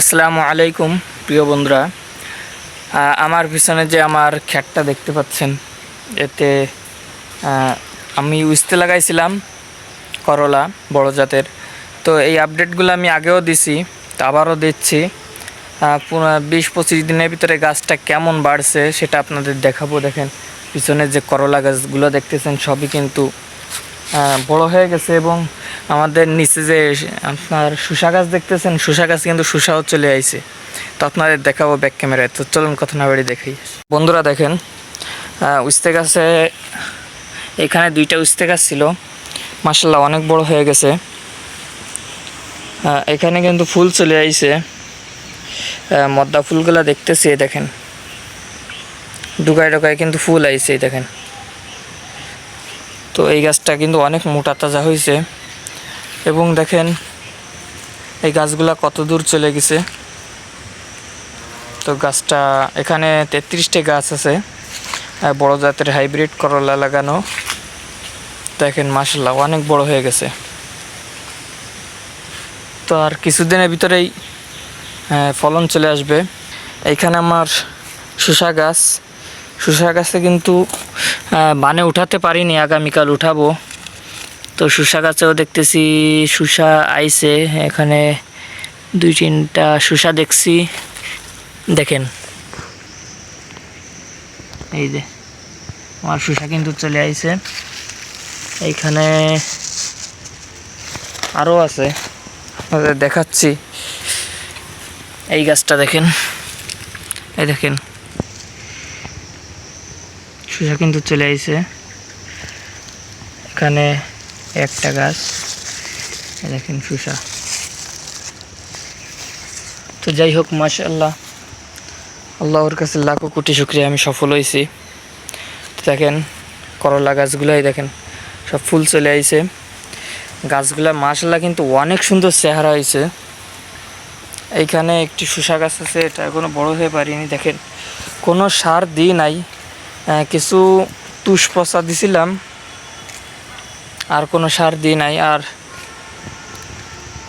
আসসালামু আলাইকুম, প্রিয় বন্ধুরা। আমার পিছনে যে আমার খ্যাটটা দেখতে পাচ্ছেন, এতে আমি উস্তে লাগাইছিলাম করলা বড় জাতের। তো এই আপডেটগুলো আমি আগেও দিছি, তো আবারও দিচ্ছি। বিশ পঁচিশ দিনের ভিতরে গাছটা কেমন বাড়ছে সেটা আপনাদের দেখাবো। দেখেন, পিছনে যে করলা গাছগুলো দেখতেছেন, সবই কিন্তু বড় হয়ে গেছে এবং আমাদের নিচে যে আপনার শুষা গাছ দেখতেছেন শুষা গাছ কিন্তু শুষাও চলে আইছে। তো আপনাদের দেখাবো ব্যাক ক্যামেরায় তো চলুন কথা না বাড়ি দেখাই। বন্ধুরা দেখেন উস্তে গাছে, এখানে দুইটা উস্তে গাছ ছিল। মাসাল্লাহ অনেক বড় হয়ে গেছে। এখানে কিন্তু ফুল চলে আইছে। মদ্দা ফুলগুলা দেখতেছি দেখেন। ডুগায় ডুগায় কিন্তু ফুল আইছে দেখেন। তো এই গাছটা কিন্তু অনেক মোটা, তাজা হয়েছে এবং দেখেন, এই গাছগুলা কত দূর চলে গেছে। তো গাছটা এখানে তেত্রিশটি গাছ আছে বড় জাতের হাইব্রিড করলা লাগানো। দেখেন মাসাল্লাহ অনেক বড় হয়ে গেছে। তো আর কিছুদিনের ভিতরেই ফলন চলে আসবে। এইখানে আমার শসা গাছ। শসা গাছে কিন্তু মানে উঠাতে পারিনি, আগামীকাল উঠাবো। তো শসা গাছেও দেখতেছি শসা আইছে, এখানে দুই তিনটা শসা দেখছি। দেখেন। এই যে, আমার শসা কিন্তু চলে আইছে। এইখানে আরও আছে। দেখাচ্ছি। এই গাছটা দেখেন। এই দেখেন। শসা কিন্তু চলে আইছে। এখানে একটা গাছ। দেখেন শসা তো যাই হোক মাশাল্লাহ আল্লাহর কাছে লাখো কোটি শুক্রিয়া, আমি সফল হয়েছি। দেখেন, করলা গাছগুলাই দেখেন, সব ফুল চলে আইছে। গাছগুলা মাশাল্লাহ কিন্তু অনেক সুন্দর চেহারা হয়েছে। এইখানে একটি শসা গাছ আছে, এটা এখনও বড় হয়ে পারিনি, দেখেন। কোনো সার দিই নাই। কিছু তুষ পচা দিছিলাম। আর কোনো সার দিই নাই। আর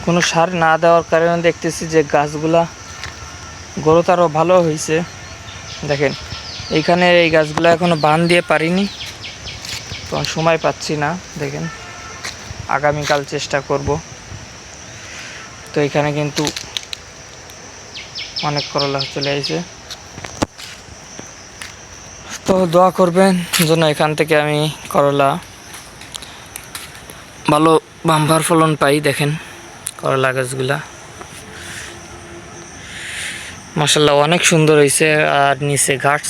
কোনো সার না দেওয়ার কারণে দেখতেছি যে গাছগুলা গ্রোথ আরও ভালো হয়েছে দেখেন, এইখানে এই গাছগুলো এখনও বান দিয়ে পারিনি। তো সময় পাচ্ছি না, দেখেন। আগামীকাল চেষ্টা করব। তো এখানে কিন্তু অনেক করলা চলে আসে তো দোয়া করবেন যেন এখান থেকে আমি করলা ভালো বাম্পার ফলন পাই, দেখেন করলা গাছগুলা মাসাল্লাহ অনেক সুন্দর হয়েছে আর নিচে গাছ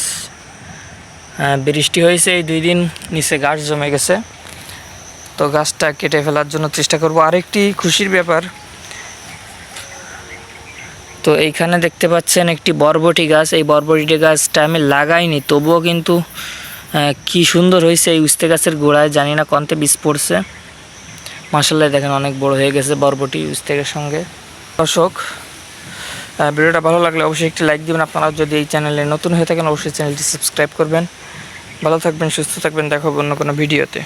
বৃষ্টি হয়েছে এই দুই দিন, নিচে গাছ জমে গেছে। তো গাছটা কেটে ফেলার জন্য চেষ্টা করব। আরেকটি খুশির ব্যাপার, তো এইখানে দেখতে পাচ্ছেন একটি বরবটি গাছ। এই বরবটি গাছটা আমি লাগাইনি, তবুও কিন্তু কি সুন্দর হয়েছে এই উস্তে গাছের গোড়ায়, জানি না কন্তে বীজ পড়ছে। মাসাল্লাহ দেখেন অনেক বড় হয়ে গেছে বরবটি ইস্তেকের সঙ্গে। দর্শক ভিডিওটা ভালো লাগলে অবশ্যই একটি লাইক দিবেন। আপনারা যদি এই চ্যানেলে নতুন হয়ে থাকেন, অবশ্যই চ্যানেলটি সাবস্ক্রাইব করবেন। ভালো থাকবেন, সুস্থ থাকবেন। দেখাবো অন্য কোনো ভিডিওতে।